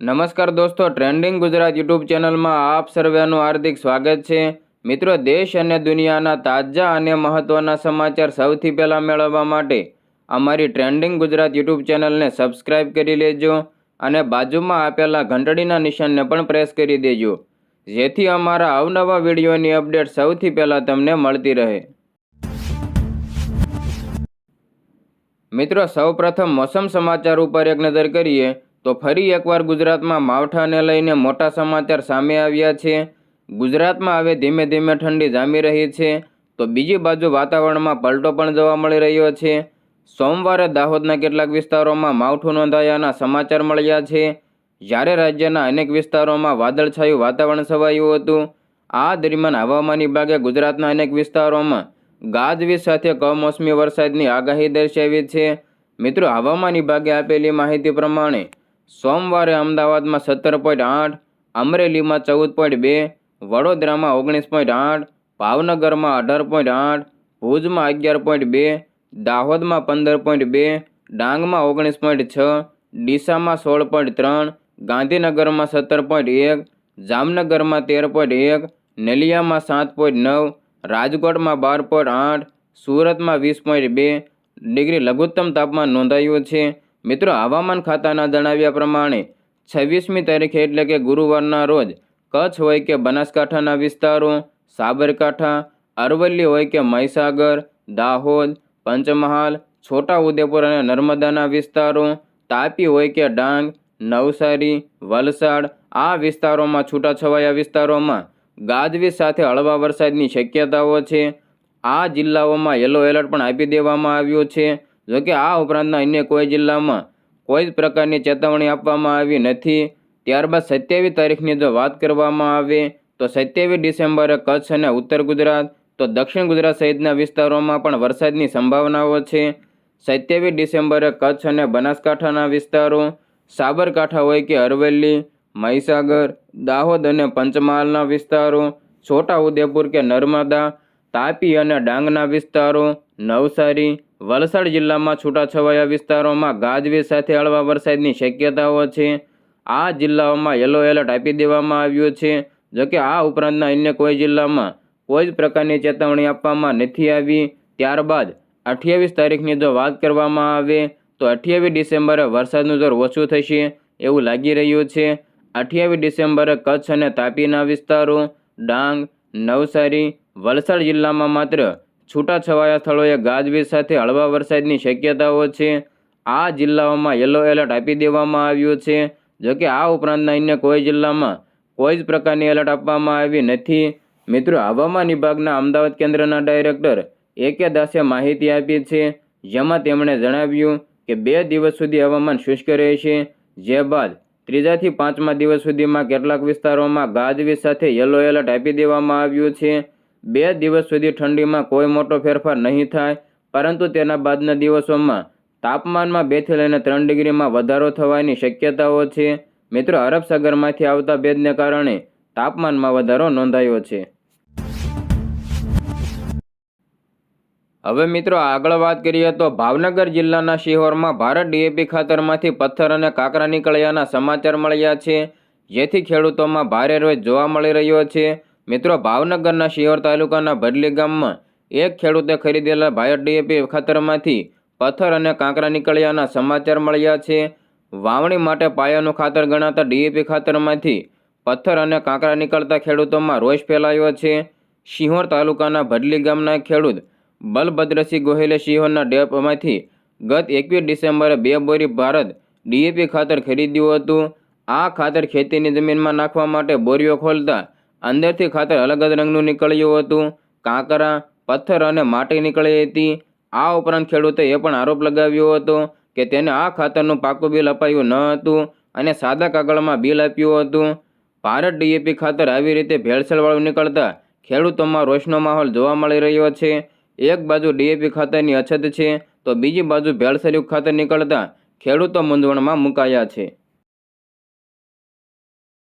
નમસ્કાર દોસ્તો trending Gujarat YouTube ચેનલમાં આપ સર્વેનું હાર્દિક સ્વાગત છે. મિત્રો, દેશ અને દુનિયાના તાજા અને મહત્ત્વના સમાચાર સૌથી પહેલાં મેળવવા માટે અમારી ટ્રેન્ડિંગ ગુજરાત યુટ્યુબ ચેનલને સબસ્ક્રાઇબ કરી લેજો અને બાજુમાં આપેલા ઘંટડીના નિશાનને પણ પ્રેસ કરી દેજો, જેથી અમારા અવનવા વિડીયોની અપડેટ સૌથી પહેલાં તમને મળતી રહે. મિત્રો, સૌપ્રથમ મોસમ સમાચાર ઉપર એક નજર કરીએ. તો ફરી એકવાર ગુજરાતમાં માવઠાને લઈને મોટા સમાચાર સામે આવ્યા છે. ગુજરાતમાં હવે ધીમે ધીમે ઠંડી જામી રહી છે. તો બીજી બાજુ વાતાવરણમાં પલટો પણ જોવા મળી રહ્યો છે. સોમવારે દાહોદના કેટલાક વિસ્તારોમાં માવઠું નોંધાયાના સમાચાર મળ્યા છે. જ્યારે રાજ્યના અનેક વિસ્તારોમાં વાદળછાયું વાતાવરણ છવાયું હતું. આ દરમિયાન હવામાન વિભાગે ગુજરાતના અનેક વિસ્તારોમાં ગાજવીજ સાથે કમોસમી વરસાદની આગાહી દર્શાવી છે. મિત્રો, હવામાન વિભાગે આપેલી માહિતી પ્રમાણે સોમવારે અમદાવાદમાં સત્તર પોઈન્ટ આઠ, અમરેલીમાં ચૌદ પોઈન્ટ બે, વડોદરામાં ઓગણીસ પોઈન્ટ આઠ, ભાવનગરમાં અઢાર પોઈન્ટ આઠ, ભુજમાં અગિયાર પોઈન્ટ બે, દાહોદમાં પંદર પોઈન્ટ બે, ડાંગમાં ઓગણીસ પોઈન્ટ છ, ડીસામાં સોળ પોઈન્ટ ત્રણ, ગાંધીનગરમાં સત્તર પોઈન્ટ એક, જામનગરમાં તેર પોઈન્ટ એક, નલિયામાં સાત પોઈન્ટ નવ, રાજકોટમાં બાર પોઈન્ટ આઠ, સુરતમાં વીસ પોઈન્ટ બે, ડિગ્રી લઘુત્તમ તાપમાન નોંધાયું છે. મિત્રો, હવામાન ખાતાના જણાવ્યા પ્રમાણે છવ્વીસમી તારીખે એટલે કે ગુરુવારના રોજ કચ્છ હોય કે બનાસકાંઠાના વિસ્તારો, સાબરકાંઠા, અરવલ્લી હોય કે મહીસાગર, દાહોદ, પંચમહાલ, છોટાઉદેપુર અને નર્મદાના વિસ્તારો, તાપી હોય કે ડાંગ, નવસારી, વલસાડ, આ વિસ્તારોમાં છૂટાછવાયા વિસ્તારોમાં ગાજવીજ સાથે હળવા વરસાદની શક્યતાઓ છે. આ જિલ્લાઓમાં યલો એલર્ટ પણ આપી દેવામાં આવ્યું છે. જોકે આ ઉપરાંતના અન્ય કોઈ જિલ્લામાં કોઈ જ પ્રકારની ચેતવણી આપવામાં આવી નથી. ત્યારબાદ સત્યાવીસ તારીખની જો વાત કરવામાં આવે તો સત્યાવીસ ડિસેમ્બરે કચ્છ અને ઉત્તર ગુજરાત તો દક્ષિણ ગુજરાત સહિતના વિસ્તારોમાં પણ વરસાદની સંભાવનાઓ છે. સત્યાવીસ ડિસેમ્બરે કચ્છ અને બનાસકાંઠાના વિસ્તારો, સાબરકાંઠા હોય કે અરવલ્લી, મહીસાગર, દાહોદ અને પંચમહાલના વિસ્તારો છોટાઉદેપુર કે નર્મદા તાપી અને ડાંગના વિસ્તારો, નવસારી, વલસાડ જિલ્લામાં છૂટાછવાયા વિસ્તારોમાં ગાજવીજ સાથે હળવા વરસાદની શક્યતાઓ છે. આ જિલ્લાઓમાં યલો એલર્ટ આપી દેવામાં આવ્યું છે. જોકે આ ઉપરાંતના અન્ય કોઈ જિલ્લામાં કોઈ જ પ્રકારની ચેતવણી આપવામાં નથી આવી. ત્યારબાદ અઠ્યાવીસ તારીખની જો વાત કરવામાં આવે, તો અઠ્યાવીસ ડિસેમ્બરે વરસાદનું જોર ઓછું થશે એવું લાગી રહ્યું છે. અઠ્યાવીસ ડિસેમ્બરે કચ્છ અને તાપીના વિસ્તારો, ડાંગ, નવસારી વલસાડ જિલ્લામાં માત્ર છૂટાછવાયા સ્થળોએ ગાજવીજ સાથે હળવા વરસાદની શક્યતાઓ છે. આ જિલ્લાઓમાં યલો એલર્ટ આપી દેવામાં આવ્યું છે. જોકે આ ઉપરાંતના અન્ય કોઈ જિલ્લામાં કોઈ જ પ્રકારની એલર્ટ આપવામાં આવી નથી. મિત્રો, હવામાન વિભાગના અમદાવાદ કેન્દ્રના ડાયરેક્ટર એ કે દાસે માહિતી આપી છે, જેમાં તેમણે જણાવ્યું કે બે દિવસ સુધી હવામાન શુષ્ક રહેશે. જે બાદ ત્રીજાથી પાંચમા દિવસ સુધીમાં કેટલાક વિસ્તારોમાં ગાજવીજ સાથે યલો એલર્ટ આપી દેવામાં આવ્યું છે. બે દિવસ સુધી ઠંડીમાં કોઈ મોટો ફેરફાર નહીં થાય, પરંતુ તેના બાદના દિવસોમાં તાપમાનમાં બેથી લઈને ત્રણ ડિગ્રીમાં વધારો થવાની શક્યતાઓ છે. મિત્રો, અરબ સાગરમાંથી આવતા ભેદને કારણે તાપમાનમાં વધારો નોંધાયો છે. હવે મિત્રો, આગળ વાત કરીએ તો ભાવનગર જિલ્લાના શિહોરમાં ભારત ડીએપી ખાતરમાંથી પથ્થર અને કાંકરા નીકળ્યાના સમાચાર મળ્યા છે, જેથી ખેડૂતોમાં ભારે રોજ જોવા મળી રહ્યો છે. મિત્રો, ભાવનગરના શિહોર તાલુકાના ભડલી ગામમાં એક ખેડૂતે ખરીદેલા ભાયર ડીએપી ખાતરમાંથી પથ્થર અને કાંકરા નીકળ્યાના સમાચાર મળ્યા છે. વાવણી માટે પાયાનું ખાતર ગણાતા ડીએપી ખાતરમાંથી પથ્થર અને કાંકરા નીકળતા ખેડૂતોમાં રોષ ફેલાયો છે. શિહોર તાલુકાના ભડલી ગામના ખેડૂત બલભદ્રસિંહ ગોહિલે શિહોરના ડેપમાંથી ગત એકવીસ ડિસેમ્બરે બે બોરી ભારત ડીએપી ખાતર ખરીદ્યું હતું. આ ખાતર ખેતીની જમીનમાં નાખવા માટે બોરીઓ ખોલતા અંદરથી ખાતર અલગ જ રંગનું નીકળ્યું હતું. કાંકરા, પથ્થર અને માટી નીકળી હતી. આ ઉપરાંત ખેડૂતે એ પણ આરોપ લગાવ્યો હતો કે તેને આ ખાતરનું પાકું બિલ અપાયું ન હતું અને સાદા કાગળમાં બિલ આપ્યું હતું. ભારત ડીએપી ખાતર આવી રીતે ભેળસેળવાળું નીકળતા ખેડૂતોમાં રોષનો માહોલ જોવા મળી રહ્યો છે. એક બાજુ ડીએપી ખાતરની અછત છે, તો બીજી બાજુ ભેળસેળ્યું ખાતર નીકળતા ખેડૂતો મૂંઝવણમાં મુકાયા છે.